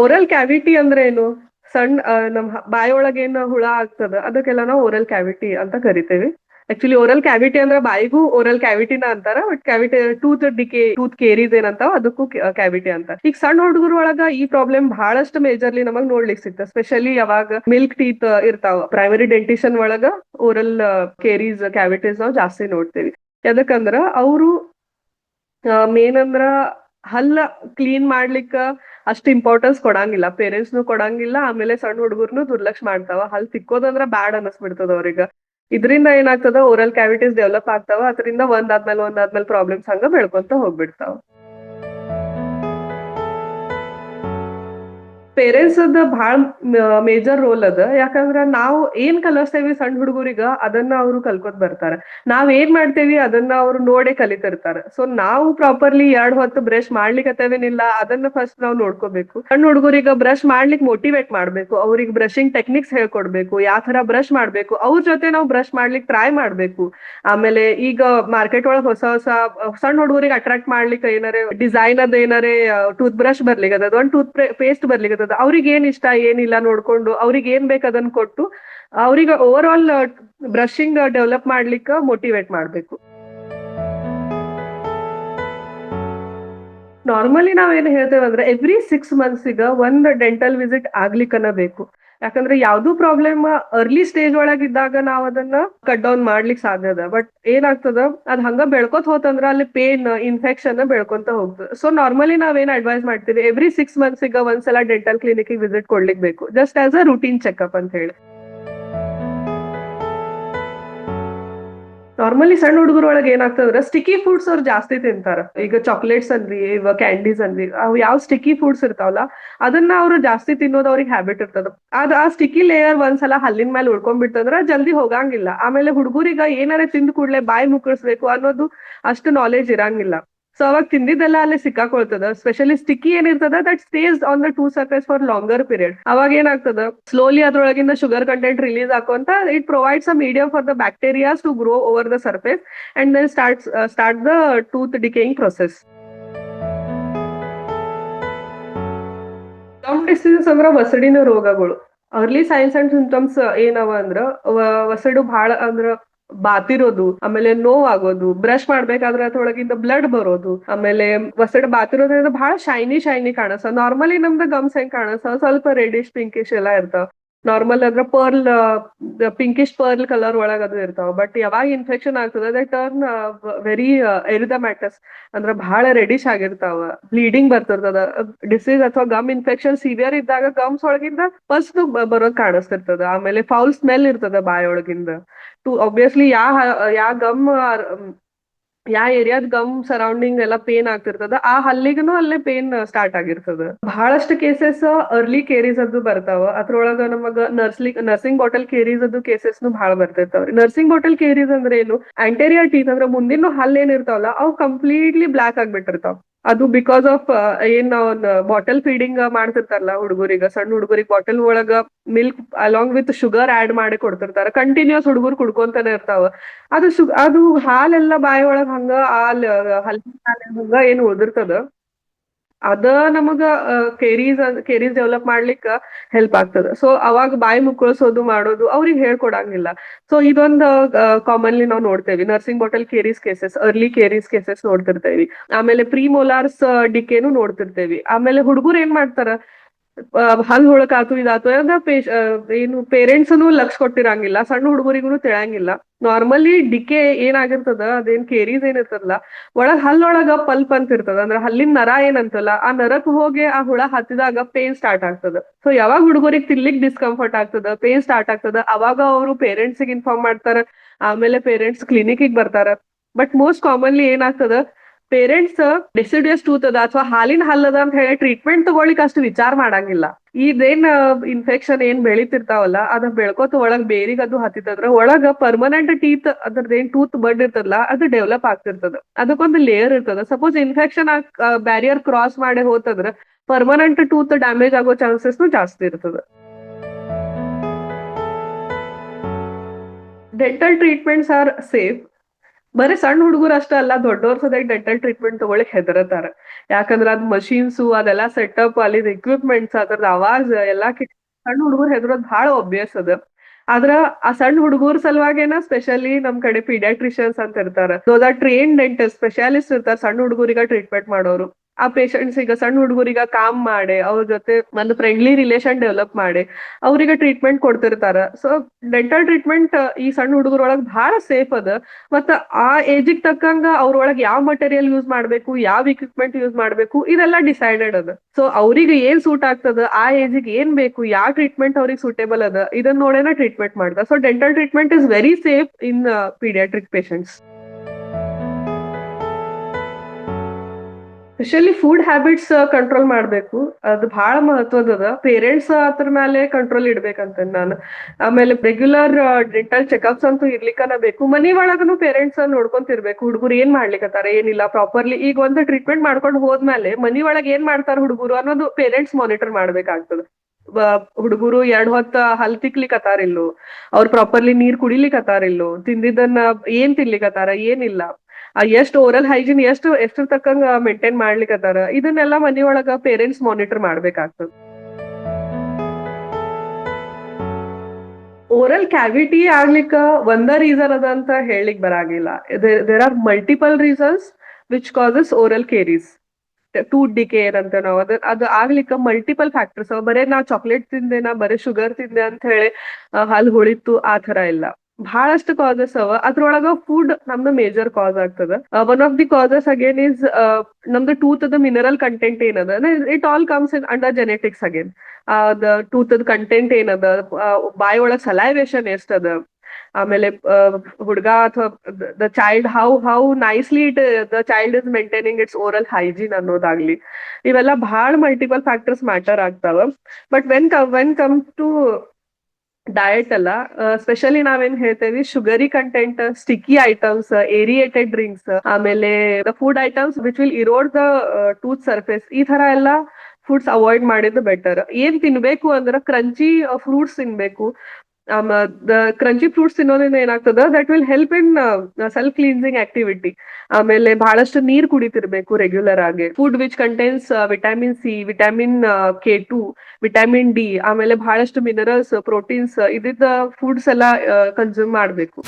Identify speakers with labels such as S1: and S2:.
S1: Oral cavity ಅಂದ್ರೆ ಏನು ಸಣ್ಣ ನಮ್ ಏನ್ ಹುಳ ಆಗ್ತದ, ಅದಕ್ಕೆಲ್ಲ ನಾವು ಓರಲ್ ಕ್ಯಾವಿಟಿ ಅಂತ ಕರಿತೇವೆ. ಆಕ್ಚುಲಿ ಓರಲ್ ಕ್ಯಾವಿಟಿ ಅಂದ್ರೆ ಬಾಯಿಗೂ ಓರಲ್ ಕ್ಯಾವಿಟಿನ ಅಂತಾರ but cavity tooth decay tooth ಕೇರಿದ್ ಏನಂತಾವ, ಅದಕ್ಕೂ ಕ್ಯಾವಿಟಿ ಅಂತ ಈಗ ಸಣ್ಣ ಹುಡುಗರ ಒಳಗ ಈ ಪ್ರಾಬ್ಲಮ್ ಬಹಳಷ್ಟು ಮೇಜರ್ಲಿ ನಮಗ್ ನೋಡ್ಲಿಕ್ ಸಿಗ್ತದೆ. ಸ್ಪೆಷಲಿ ಯಾವಾಗ ಮಿಲ್ಕ್ ಟೀತ್ ಇರ್ತಾವ ಪ್ರೈಮರಿ ಡೆಂಟಿಷನ್ ಒಳಗ ಓರಲ್ ಕೇರೀಸ್ ಕ್ಯಾವಿಟೀಸ್ ನಾವು ಜಾಸ್ತಿ ನೋಡ್ತೇವಿ. ಯಾಕಂದ್ರ ಅವರು ಮೇನ್ ಅಂದ್ರ ಹಲ್ಲ ಕ್ಲೀನ್ ಮಾಡ್ಲಿಕ್ಕ ಅಷ್ಟ್ ಇಂಪಾರ್ಟೆನ್ಸ್ ಕೊಡಂಗಿಲ್ಲ. ಪೇರೆಂಟ್ಸ್ ನು ಕೊಡಂಗಿಲ್ಲ, ಆಮೇಲೆ ಸಣ್ಣ ಹುಡುಗರ್ನು ದುರ್ಲಕ್ಷ ಮಾಡ್ತಾವ. ಹಲ್ ತಿಕ್ಕೋದಂದ್ರ ಬ್ಯಾಡ್ ಅನಸ್ಬಿಡ್ತದ ಅವ್ರಿಗ. ಇದರಿಂದ ಏನಾಗ್ತದ ಓರಲ್ ಕ್ಯಾವಿಟೀಸ್ ಡೆವಲಪ್ ಆಗ್ತಾವ. ಅದರಿಂದ ಒಂದಾದ್ಮೇಲೆ ಒಂದಾದ್ಮೇಲೆ ಪ್ರಾಬ್ಲಮ್ಸ್ ಹಂಗ ಬೆಳ್ಕೊಂತ ಹೋಗ್ಬಿಡ್ತಾವ. ಪೇರೆಂಟ್ಸ್ ಅದ ಬಹಳ ಮೇಜರ್ ರೋಲ್ ಅದ. ಯಾಕಂದ್ರ ನಾವು ಏನ್ ಕಲಿಸ್ತೇವಿ ಸಣ್ಣ ಹುಡುಗರಿಗ, ಅದನ್ನ ಅವರು ಕಲ್ಕೊತ್ ಬರ್ತಾರ. ನಾವ್ ಏನ್ ಮಾಡ್ತೇವಿ, ಅದನ್ನ ಅವ್ರು ನೋಡೇ ಕಲಿತಿರ್ತಾರ. ಸೊ ನಾವು ಪ್ರಾಪರ್ಲಿ ಎರಡ್ ಹೊತ್ತು ಬ್ರಷ್ ಮಾಡ್ಲಿಕ್ಕತ್ತೇವೇನಿಲ್ಲ ಅದನ್ನ ಫಸ್ಟ್ ನಾವು ನೋಡ್ಕೋಬೇಕು. ಸಣ್ಣ ಹುಡುಗರಿಗ ಬ್ರಷ್ ಮಾಡ್ಲಿಕ್ಕೆ ಮೋಟಿವೇಟ್ ಮಾಡ್ಬೇಕು. ಅವ್ರಿಗೆ ಬ್ರಷಿಂಗ್ ಟೆಕ್ನಿಕ್ಸ್ ಹೇಳ್ಕೊಡ್ಬೇಕು. ಯಾವ ತರ ಬ್ರಷ್ ಮಾಡ್ಬೇಕು, ಅವ್ರ ಜೊತೆ ನಾವು ಬ್ರಷ್ ಮಾಡ್ಲಿಕ್ಕೆ ಟ್ರೈ ಮಾಡ್ಬೇಕು. ಆಮೇಲೆ ಈಗ ಮಾರ್ಕೆಟ್ ಒಳಗ್ ಹೊಸ ಹೊಸ, ಸಣ್ಣ ಹುಡುಗರಿಗೆ ಅಟ್ರಾಕ್ಟ್ ಮಾಡ್ಲಿಕ್ಕೆ ಏನಾರೆ ಡಿಸೈನ್ ಅದ ಏನಾರೆ ಟೂತ್ ಬ್ರಷ್ ಬರ್ಲಿಕ್ಕದ ಒಂದ್ ಟೂತ್ ಪೇಸ್ಟ್ ಬರ್ಲಿಕ್ಕದ ಅವ್ರಿಗೆ ಏನ್ ಇಷ್ಟ, ಏನಿಲ್ಲ ನೋಡ್ಕೊಂಡು ಅವ್ರಿಗೆ ಏನ್ ಬೇಕು ಅದನ್ನ ಕೊಟ್ಟು ಅವ್ರಿಗೆ ಓವರ್ ಆಲ್ ಬ್ರಷಿಂಗ್ ಡೆವಲಪ್ ಮಾಡ್ಲಿಕ್ಕೆ ಮೋಟಿವೇಟ್ ಮಾಡ್ಬೇಕು. ನಾರ್ಮಲಿ ನಾವ್ ಏನ್ ಹೇಳ್ತೇವೆ ಅಂದ್ರೆ ಎವ್ರಿ ಸಿಕ್ಸ್ ಮಂತ್ಸ್ ಈಗ ಒಂದ್ ಡೆಂಟಲ್ ವಿಸಿಟ್ ಆಗ್ಲಿಕ್ಕನ ಬೇಕು. ಯಾಕಂದ್ರೆ ಯಾವ್ದು ಪ್ರಾಬ್ಲಮ್ ಅರ್ಲಿ ಸ್ಟೇಜ್ ಒಳಗಿದ್ದಾಗ ನಾವ್ ಅದನ್ನ ಕಟ್ ಡೌನ್ ಮಾಡ್ಲಿಕ್ಕೆ ಸಾಧ್ಯ ಅದ. ಬಟ್ ಏನಾಗ್ತದ, ಅದ್ ಹಂಗ ಬೆಳ್ಕೊತ ಹೋತಂದ್ರ ಅಲ್ಲಿ ಪೇನ್ ಇನ್ಫೆಕ್ಷನ್ ಬೆಳ್ಕೊಂತ ಹೋಗ್ತದೆ. ಸೊ ನಾರ್ಮಲಿ ನಾವ್ ಏನ್ ಅಡ್ವೈಸ್ ಮಾಡ್ತೀವಿ ಎವ್ರಿ ಸಿಕ್ಸ್ ಮಂತ್ಸ್ ಈಗ ಒಂದ್ಸಲ ಡೆಂಟಲ್ ಕ್ಲಿನಿಕ್ ವಿಸಿಟ್ ಕೊಡ್ಲಿಕ್ ಬೇಕು. Just as a routine checkup ಅಂತ ಹೇಳಿ. ನಾರ್ಮಲಿ ಸಣ್ಣ ಹುಡುಗರ ಒಳಗೆ ಏನಾಗ್ತದ್ರ ಸ್ಟಿಕ್ಕಿ ಫುಡ್ಸ್ ಅವ್ರು ಜಾಸ್ತಿ ತಿಂತಾರ. ಈಗ ಚಾಕ್ಲೇಟ್ಸ್ ಅನ್ರಿ ಕ್ಯಾಂಡೀಸ್ ಅನ್ರಿ ಅವು ಯಾವ ಸ್ಟಿಕ್ಕಿ ಫುಡ್ಸ್ ಇರ್ತಾವಲ್ಲ, ಅದನ್ನ ಅವ್ರು ಜಾಸ್ತಿ ತಿನ್ನೋದು ಅವ್ರಿಗೆ ಹ್ಯಾಬಿಟ್ ಇರ್ತದ. ಅದ್ ಆ ಸ್ಟಿಕ್ಕಿ ಲೇಯರ್ ಒಂದ್ಸಲ ಹಲ್ಲಿನ ಮೇಲೆ ಉಳ್ಕೊಂಡ್ಬಿಡ್ತಂದ್ರ ಜಲ್ದಿ ಹೋಗಂಗಿಲ್ಲ. ಆಮೇಲೆ ಹುಡುಗರಿಗ ಏನಾರ ತಿಂದ ಕೂಡ್ಲೆ ಬಾಯಿ ಮುಕ್ಕಳಿಸ್ಬೇಕು ಅನ್ನೋದು ಅಷ್ಟು ನಾಲೆಜ್ ಇರಂಗಿಲ್ಲ. ಸೊ ಅವಾಗ ತಿಂದಿದ್ದೆಲ್ಲ ಅಲ್ಲಿ ಸಿಕ್ಕಾಕೊಳ್ತದ. ಸ್ಪೆಷಲಿ ಸ್ಟಿಕ್ಕಿ ಏನಿರ್ತದ that stays on the tooth surface for longer period ಅವಾಗ ಏನಾಗ್ತದ ಸ್ಲೋಲಿ ಅದ್ರೊಳಗಿಂದ sugar content release ಆಕೋಂತ it provides a medium for the bacterias to grow over the surface and then start start the tooth decaying process gum diseases ಅಂದ್ರ ವಸಡಿನ ರೋಗಗಳು. Early science and symptoms ಏನವ ಅಂದ್ರ ವಸಡು ಬಹಳ ಅಂದ್ರ ಬಾತಿರೋದು, ಆಮೇಲೆ ನೋವಾಗೋದು ಬ್ರಷ್ ಮಾಡ್ಬೇಕಾದ್ರೆ ಅದ್ರೊಳಗಿಂದ ಬ್ಲಡ್ ಬರೋದು, ಆಮೇಲೆ ಒಸಡ್ ಬಾತಿರೋದ್ರಿಂದ ಬಹಳ ಶೈನಿ ಶೈನಿ ಕಾಣಸ. ನಾರ್ಮಲಿ ನಮ್ದು ಗಮ್ಸ್ ಹೆಂಗ್ ಕಾಣಸ? ಸ್ವಲ್ಪ ರೆಡಿಶ್ ಪಿಂಕಿಶ್ ಎಲ್ಲಾ ಇರ್ತಾವ. ನಾರ್ಮಲ್ ಅದ್ರ ಪರ್ಲ್ ಪಿಂಕಿಶ್ ಪರ್ಲ್ ಕಲರ್ ಒಳಗ ಅದು ಇರ್ತಾವ. ಬಟ್ ಯಾವಾಗ ಇನ್ಫೆಕ್ಷನ್ ಆಗ್ತದ ಅದೇ ಟರ್ನ್ ವೆರಿ ಎರಿದಮ್ಯಾಟಸ್ ಅಂದ್ರ ಬಹಳ ರೆಡಿಶ್ ಆಗಿರ್ತಾವ. ಬ್ಲೀಡಿಂಗ್ ಬರ್ತಿರ್ತದ. ಡಿಸೀಸ್ ಅಥವಾ ಗಮ್ ಇನ್ಫೆಕ್ಷನ್ ಸಿವಿಯರ್ ಇದ್ದಾಗ ಗಮ್ಸ್ ಒಳಗಿಂದ ಫಸ್ಟ್ ಬರೋದ್ ಕಾಣಿಸ್ತಿರ್ತದ. ಆಮೇಲೆ ಫೌಲ್ ಸ್ಮೆಲ್ ಇರ್ತದ ಬಾಯೊಳಗಿಂದ. ಟು ಒಬ್ವಿಯಸ್ಲಿ ಯಾ ಯಾ ಗಮ್ ಯಾ ಏರಿಯಾದ ಗಮ್ ಸರೌಂಡಿಂಗ್ ಎಲ್ಲ ಪೇನ್ ಆಗ್ತಿರ್ತದ, ಆ ಹಲ್ಲಿಗೂ ಅಲ್ಲೇ ಪೇನ್ ಸ್ಟಾರ್ಟ್ ಆಗಿರ್ತದ. ಬಹಳಷ್ಟು ಕೇಸಸ್ ಅರ್ಲಿ ಕೇರೀಸ್ ಅದು ಬರ್ತಾವ, ಅದ್ರೊಳಗ ನಮಗ ನರ್ಸ್ಲಿ ನರ್ಸಿಂಗ್ ಬಾಟಲ್ ಕೇರೀಸ್ ಅದು ಕೇಸಸ್ ನು ಬಹಳ ಬರ್ತಿರ್ತಾವ್ರಿ. ನರ್ಸಿಂಗ್ ಬಾಟಲ್ ಕೇರೀಸ್ ಅಂದ್ರೆ ಏನು ಆಂಟೇರಿಯರ್ ಟೀತ್ ಅಂದ್ರೆ ಮುಂದಿನ ಹಲ್ಲೇನ್ ಅವು ಕಂಪ್ಲೀಟ್ಲಿ ಬ್ಲಾಕ್ ಆಗ್ಬಿಟ್ಟಿರ್ತಾವ. ಅದು ಬಿಕಾಸ್ ಆಫ್ ಏನ್ ಅವ್ನ ಬಾಟಲ್ ಫೀಡಿಂಗ್ ಮಾಡ್ತಿರ್ತಾರಲ್ಲ ಹುಡುಗರಿಗೆ, ಸಣ್ಣ ಹುಡುಗರಿಗೆ ಬಾಟಲ್ ಒಳಗ milk along with sugar add ಮಾಡಿ ಕೊಡ್ತಿರ್ತಾರ. ಕಂಟಿನ್ಯೂಸ್ ಹುಡುಗರು ಕುಡ್ಕೊಂತಾನೆ ಇರ್ತಾವ. ಅದು ಅದು ಹಾಲೆಲ್ಲ ಬಾಯಿ ಒಳಗ ಹಂಗ ಹಾಲ್ ಹಾಲ್ ಹಂಗ ಏನ್ ಉಳ್ದಿರ್ತದ. ಅದ ನಮಗ ಕೆರೀಸ್ ಕೆರೀಸ್ ಡೆವಲಪ್ ಮಾಡ್ಲಿಕ್ಕ ಹೆಲ್ಪ್ ಆಗ್ತದ. ಸೊ ಅವಾಗ ಬಾಯಿ ಮುಕ್ಕಳಿಸೋದು ಮಾಡೋದು ಅವ್ರಿಗೆ ಹೇಳ್ಕೊಡಂಗಿಲ್ಲ. ಸೊ ಇದೊಂದು ಕಾಮನ್ಲಿ ನಾವು ನೋಡ್ತೇವೆ. Nursing bottle caries cases early caries cases ನೋಡ್ತಿರ್ತೇವಿ. ಆಮೇಲೆ ಪ್ರೀ ಮೊಲಾರ್ಸ್ ಡಿಕೇನು ನೋಡ್ತಿರ್ತೇವಿ. ಆಮೇಲೆ ಹುಡುಗರು ಏನ್ ಮಾಡ್ತಾರ? ಹಲ್ ಹೊಳಕಾತು ಇದಾತು ಪೇಶ್ ಏನು ಪೇರೆಂಟ್ಸ್ನು ಲಕ್ಷ ಕೊಟ್ಟಿರಂಗಿಲ್ಲ, ಸಣ್ಣ ಹುಡುಗರಿಗೂ ತಿಳಂಗಿಲ್ಲ. ನಾರ್ಮಲಿ ಡಿಕೆ ಏನಾಗಿರ್ತದ? ಅದೇನ್ ಕೇರೀಸ್ ಏನಿರ್ತದಲ್ಲ? ಒಳಗ್ ಹಲ್ಲೊಳಗ ಪಲ್ಪ್ ಅಂತ ಇರ್ತದ ಅಂದ್ರ ಹಲ್ಲಿನ ನರ ಏನಂತಲ್ಲ, ಆ ನರಕ್ ಹೋಗಿ ಆ ಹುಳ ಹತ್ತಿದಾಗ ಪೇನ್ ಸ್ಟಾರ್ಟ್ ಆಗ್ತದ. ಸೊ ಯಾವಾಗ ಹುಡುಗರಿಗೆ ತಿನ್ಲಿಕ್ ಡಿಸ್ಕಂಫರ್ಟ್ ಆಗ್ತದ ಪೇನ್ ಸ್ಟಾರ್ಟ್ ಆಗ್ತದ, ಅವಾಗ ಅವರು ಪೇರೆಂಟ್ಸ್ ಇನ್ಫಾರ್ಮ್ ಮಾಡ್ತಾರ, ಆಮೇಲೆ ಪೇರೆಂಟ್ಸ್ ಕ್ಲಿನಿಕ್ ಬರ್ತಾರ. ಬಟ್ ಮೋಸ್ಟ್ ಕಾಮನ್ಲಿ ಏನಾಗ್ತದ? ಪೇರೆಂಟ್ಸ್ ಡೆಸಿಡಿಯಸ್ ಟೂತ್ ಅದ, ಅಥವಾ ಹಾಲಿನ ಹಲ್ಲದ ಅಂತ ಹೇಳಿ ಟ್ರೀಟ್ಮೆಂಟ್ ತಗೊಳ್ಳಿಕ್ ಅಷ್ಟು ವಿಚಾರ ಮಾಡಂಗಿಲ್ಲ. ಇದೇನ್ ಇನ್ಫೆಕ್ಷನ್ ಏನ್ ಬೆಳಿತಿರ್ತಾವಲ್ಲ ಅದ ಬೆಳ್ಕೋತ ಒಳಗ್ ಬೇರಿಗ್ ಅದು ಹತ್ತಿತಂದ್ರ, ಒಳಗ ಪರ್ಮನೆಂಟ್ ಟೀತ್ ಅದ್ರದ್ದು ಏನ್ ಟೂತ್ ಬಡ್ ಇರ್ತದಲ್ಲ ಅದು ಡೆವಲಪ್ ಆಗ್ತಿರ್ತದ. ಅದಕ್ಕೊಂದು ಲೇಯರ್ ಇರ್ತದ. ಸಪೋಸ್ ಇನ್ಫೆಕ್ಷನ್ ಬ್ಯಾರಿಯರ್ ಕ್ರಾಸ್ ಮಾಡಿ ಹೋತಂದ್ರ ಪರ್ಮನೆಂಟ್ ಟೂತ್ ಡ್ಯಾಮೇಜ್ ಆಗೋ ಚಾನ್ಸಸ್ ಜಾಸ್ತಿ ಇರ್ತದ. ಡೆಂಟಲ್ ಟ್ರೀಟ್ಮೆಂಟ್ಸ್ ಆರ್ ಸೇಫ್ ಬರೀ ಸಣ್ಣ ಹುಡುಗರು ಅಷ್ಟೇ ಅಲ್ಲ ದೊಡ್ಡವ್ರ ಸದ ಡೆಂಟಲ್ ಟ್ರೀಟ್ಮೆಂಟ್ ತಗೊಳಕ್ ಹೆದರತಾರ ಯಾಕಂದ್ರ ಅದ್ ಮಷೀನ್ಸ್ ಅದೆಲ್ಲ ಸೆಟಪ್ ಅಲ್ಲಿ ಎಕ್ವಿಪ್ಮೆಂಟ್ಸ್ ಅದ್ರದ್ ಅವಾಜ್ ಎಲ್ಲಾ ಸಣ್ಣ ಹುಡುಗರು ಹೆದರೋದ್ ಬಹಳ ಅಭ್ಯಾಸ ಅದ. ಆದ್ರ ಆ ಸಣ್ಣ ಹುಡುಗರ ಸಲುವಾಗೇನ ಸ್ಪೆಷಲಿ ನಮ್ ಕಡೆ ಪೀಡಿಯಾಟ್ರಿಷಿಯನ್ಸ್ ಅಂತ ಇರ್ತಾರ ಟ್ರೈನ್ ಡೆಂಟಿಸ್ಟ್ ಸ್ಪೆಷಾಲಿಸ್ಟ್ ಇರ್ತಾರ, ಸಣ್ಣ ಹುಡುಗರಿಗ ಟ್ರೀಟ್ಮೆಂಟ್ ಮಾಡೋರು. ಆ ಪೇಷಂಟ್ಸ್ ಈಗ ಸಣ್ಣ ಹುಡುಗರಿಗ ಕಾಮ್ ಮಾಡಿ, ಅವ್ರ ಜೊತೆ ಒಂದು ಫ್ರೆಂಡ್ಲಿ ರಿಲೇಶನ್ ಡೆವಲಪ್ ಮಾಡಿ. ಅವ್ರಿಗೆ ಟ್ರೀಟ್ಮೆಂಟ್ ಕೊಡ್ತಿರ್ತಾರ. ಸೊ ಡೆಂಟಲ್ ಟ್ರೀಟ್ಮೆಂಟ್ ಈ ಸಣ್ಣ ಹುಡುಗರೊಳಗ್ ಬಹಳ ಸೇಫ್ ಅದ. ಮತ್ತ ಆ ಏಜಿಗ್ ತಕ್ಕಂಗ ಅವ್ರೊಳಗ್ ಯಾವ ಮಟೀರಿಯಲ್ ಯೂಸ್ ಮಾಡ್ಬೇಕು, ಯಾವ ಇಕ್ವಿಪ್ಮೆಂಟ್ ಯೂಸ್ ಮಾಡ್ಬೇಕು, ಇದೆಲ್ಲ ಡಿಸೈಡೆಡ್ ಅದ. ಸೊ ಅವ್ರಿಗೆ ಏನ್ ಸೂಟ್ ಆಗ್ತದ, ಆ ಏಜಿಗೆ ಏನ್ ಬೇಕು, ಯಾವ ಟ್ರೀಟ್ಮೆಂಟ್ ಅವ್ರಿಗೆ ಸೂಟೇಬಲ್ ಅದ ಇದನ್ನ ನೋಡೇನ ಟ್ರೀಟ್ಮೆಂಟ್ ಮಾಡ್ದ. So dental treatment is very safe in paediatric patients specially food habits control ಮಾಡ್ಬೇಕು. ಅದು ಬಹಳ ಮಹತ್ವದದ ಪೇರೆಂಟ್ಸ್ ಅದ್ರ ಮೇಲೆ ಕಂಟ್ರೋಲ್ ಇಡ್ಬೇಕಂತ ನಾನು. ಆಮೇಲೆ ರೆಗ್ಯುಲರ್ ಡೆಂಟಲ್ ಚೆಕಪ್ಸ್ ಅಂತೂ ಇರ್ಲಿಕ್ಕನ ಬೇಕು. ಮನಿ ಒಳಗನು ಪೇರೆಂಟ್ಸ್ ನೋಡ್ಕೊಂತಿರ್ಬೇಕು ಹುಡುಗರು ಏನ್ ಮಾಡ್ಲಿಕತ್ತಾರ? ಏನಿಲ್ಲ. ಪ್ರಾಪರ್ಲಿ ಈಗ ಒಂದು ಟ್ರೀಟ್ಮೆಂಟ್ ಮಾಡ್ಕೊಂಡು ಹೋದ್ಮೇಲೆ ಮನಿ ಒಳಗೆ ಏನ್ ಮಾಡ್ತಾರ ಹುಡುಗರು ಅನ್ನೋದು ಪೇರೆಂಟ್ಸ್ ಮಾನಿಟರ್ ಮಾಡ್ಬೇಕಾಗ್ತದ. ಹುಡುಗರು ಎರಡ್ ಹೊತ್ತ ಹಲ್ ತಿಕ್ಲಿಕತ್ತಾರಿಲ್ಲೋ ಅವ್ರು ಪ್ರಾಪರ್ಲಿ ನೀರ್ ಕುಡಿಲಿಕತ್ತಾರಿಲ್ಲೋ ತಿಂದಿದ್ದನ್ನ ಏನ್ ತಿನ್ಲಿಕತ್ತಾರ? ಏನಿಲ್ಲ. ಎಷ್ಟ್ ಓರಲ್ ಹೈಜೀನ್ ಎಷ್ಟು ಎಷ್ಟು ತಕ್ಕಂಗ ಮೇಂಟೈನ್ ಮಾಡ್ಲಿಕ್ಕತ್ತಾರ ಇದನ್ನೆಲ್ಲ ಮನೆಯೊಳಗ ಪೇರೆಂಟ್ಸ್ ಮಾನಿಟರ್ ಮಾಡ್ಬೇಕಾಗ್ತದ. ಓರಲ್ ಕ್ಯಾವಿಟಿ ಆಗ್ಲಿಕ್ಕ ಒಂದ ರೀಸನ್ ಅದ ಅಂತ ಹೇಳಿಕ್ ಬರಾಗಿಲ್ಲ. There are multiple reasons which causes oral caries tooth decay ಅಂತ ನಾವು ಅದ, ಅದು ಆಗ್ಲಿಕ್ಕ ಮಲ್ಟಿಪಲ್ ಫ್ಯಾಕ್ಟರ್ಸ್ ಬರೇ ನಾ ಚಾಕ್ಲೇಟ್ ತಿಂದೆ, ನಾ ಬರೇ ಶುಗರ್ ತಿಂದೆ ಅಂತ ಹೇಳಿ ಹಲ್ ಹೊಳಿತು ಆ ತರ ಇಲ್ಲ. ಬಹಳಷ್ಟು ಕಾಸಸ್ ಅವ. ಅದ್ರೊಳಗ ಫುಡ್ ನಮ್ದು ಮೇಜರ್ ಕಾಸ್ ಆಗ್ತದ. One of the causes again is ನಮ್ದು ಟೂತ್ ಅದ ಮಿನರಲ್ ಕಂಟೆಂಟ್ ಏನದ it all comes in under genetics again ಅದ ಟೂತ್ ಅದ್ ಕಂಟೆಂಟ್ ಏನದ? ಬಾಯಿ ಒಳಗ್ ಸಲೈವೇಶನ್ ಎಷ್ಟದ? ಆಮೇಲೆ ಹುಡುಗ ಅಥವಾ the child how how nicely it the child is maintaining its oral hygiene ಅನ್ನೋದಾಗ್ಲಿ. ಇವೆಲ್ಲ ಬಹಳ ಮಲ್ಟಿಪಲ್ ಫ್ಯಾಕ್ಟರ್ಸ್ ಮ್ಯಾಟರ್ ಆಗ್ತಾವ. But when when come to diet ಅಲ್ಲ ಸ್ಪೆಷಲಿ ನಾವೇನ್ ಹೇಳ್ತೇವಿ sugary content sticky items aerated drinks ಆಮೇಲೆ the food items which will erode the tooth surface ಈ ತರ ಎಲ್ಲ foods avoid ಮಾಡಿದ್ದು ಬೆಟರ್ ಏನ್ ತಿನ್ಬೇಕು ಅಂದ್ರೆ ಕ್ರಂಚಿ ಫ್ರೂಟ್ಸ್ ತಿನ್ಬೇಕು. ಕ್ರಂಚಿ ಫ್ರೂಟ್ಸ್ ತಿನ್ನೋದ್ರಿಂದ ಏನಾಗ್ತದ? That will help in self cleansing activity ಆಮೇಲೆ ಬಹಳಷ್ಟು ನೀರ್ ಕುಡಿತಿರ್ಬೇಕು ರೆಗ್ಯುಲರ್ ಆಗಿ. Food which contains vitamin C vitamin K two vitamin D ಆಮೇಲೆ ಬಹಳಷ್ಟು ಮಿನರಲ್ಸ್ ಪ್ರೋಟೀನ್ಸ್ ಇದ್ದ ಫುಡ್ಸ್ ಎಲ್ಲ ಕನ್ಸ್ಯೂಮ್ ಮಾಡ್ಬೇಕು.